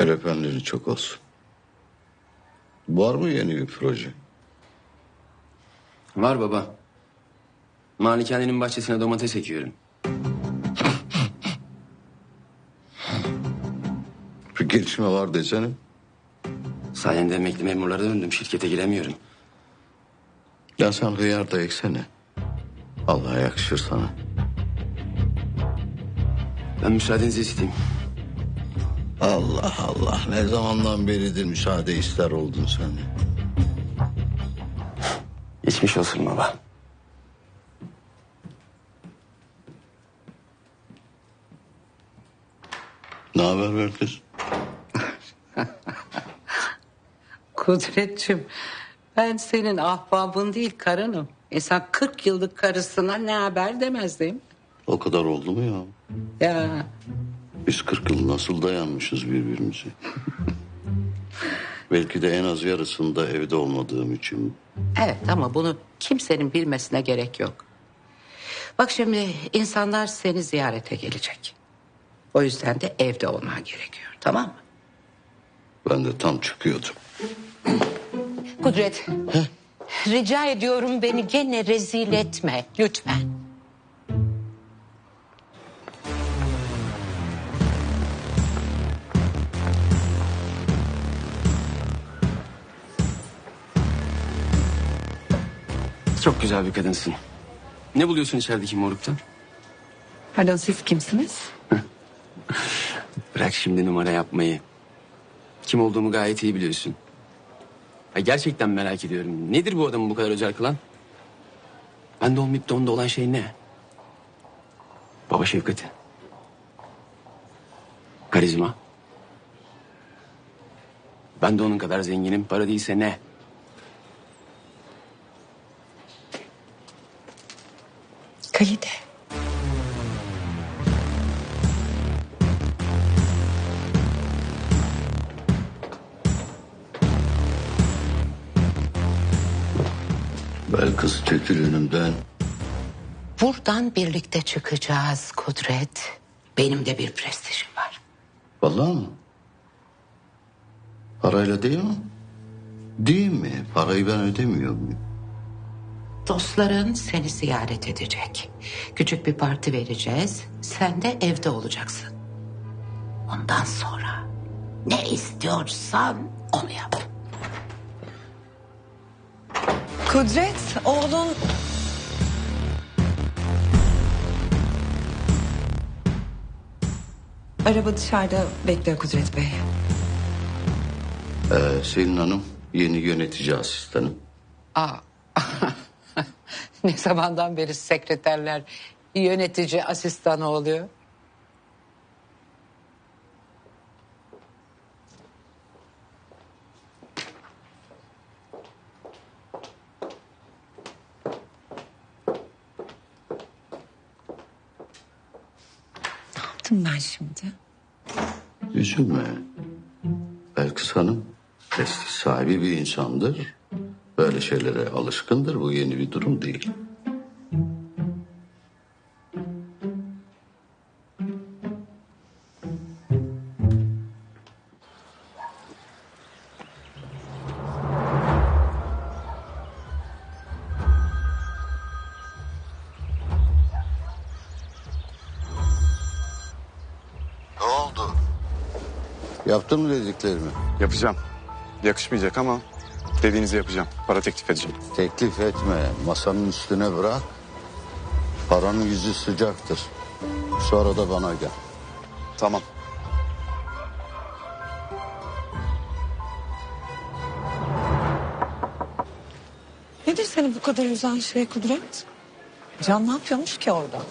El öpenleri çok olsun. Var mı yeni bir proje? Var baba. Malikanenin bahçesine domates ekiyorum. Bir gelişme var desene. Sayende emekli memurlara döndüm. Şirkete giremiyorum. Ya sen hıyar da eksene. Allah yakışır sana. Ben müsaadenizi isteyeyim. Allah Allah ne zamandan beridir müsaade ister oldun sen. Geçmiş olsun baba. Ne haber Berkes? Kudretçim ben senin ahbabın değil karınım. İnsan 40 yıllık karısına ne haber demez değil mi? O kadar oldu mu ya? Ya Biz 40 yıl nasıl dayanmışız birbirimize? Belki de en az yarısında evde olmadığım için. evet ama bunu kimsenin bilmesine gerek yok. Bak şimdi insanlar seni ziyarete gelecek. O yüzden de evde olman gerekiyor tamam mı? Ben de tam çıkıyordum. Kudret. Rica ediyorum beni gene rezil etme lütfen. Çok güzel bir kadınsın. Ne buluyorsun içerideki morukta? Pardon siz kimsiniz? Bırak şimdi numara yapmayı. Kim olduğumu gayet iyi biliyorsun. Ha, gerçekten merak ediyorum. Nedir bu adamı bu kadar özel kılan? Bende olmayıp da onda olan şey ne? Baba şefkati. Karizma. Ben de onun kadar zenginim. Para değilse ne? Kayıt. Belkıs çekil önümden. Buradan birlikte çıkacağız Kudret. Benim de bir prestijim var. Vallahi mı? Parayla değil mi? Değil mi? Parayı ben ödemiyor muyum? Dostların seni ziyaret edecek. Küçük bir parti vereceğiz. Sen de evde olacaksın. Ondan sonra ne istiyorsan onu yap. Kudret oğlun... Araba dışarıda bekliyor Kudret Bey. Ee, Selin Hanım yeni yönetici asistanım. Aa. ne zamandan beri sekreterler yönetici asistanı oluyor? Ne yaptım ben şimdi? Üzülme. Belkıs Hanım prestij sahibi bir insandır. Böyle şeylere alışkındır. Bu yeni bir durum değil. Ne oldu? Yaptın mı dediklerimi? Yapacağım. Yakışmayacak ama dediğinizi yapacağım. Para teklif edeceğim. Teklif etme. Masanın üstüne bırak. Paranın yüzü sıcaktır. Sonra da bana gel. Tamam. Nedir seni bu kadar üzen şey Kudret? Can ne yapıyormuş ki orada?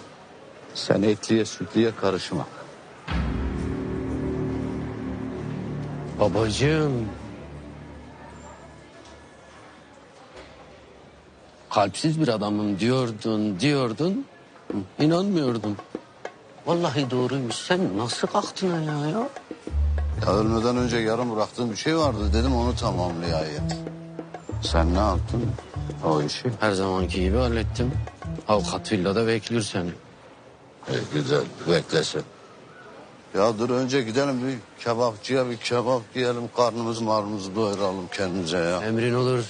Sen etliye sütliye karışma. Babacığım. Kalpsiz bir adamım diyordun, diyordun. İnanmıyordum. Vallahi doğruymuş. Sen nasıl kalktın ayağa ya? Ya ölmeden önce yarım bıraktığım bir şey vardı dedim onu tamamlayayım. Sen ne yaptın o işi? Her zamanki gibi hallettim. Avukat villada bekliyor seni. E, güzel beklesin. Ya dur önce gidelim bir kebapçıya bir kebap yiyelim. Karnımız marnımızı doyuralım kendimize ya. Emrin olur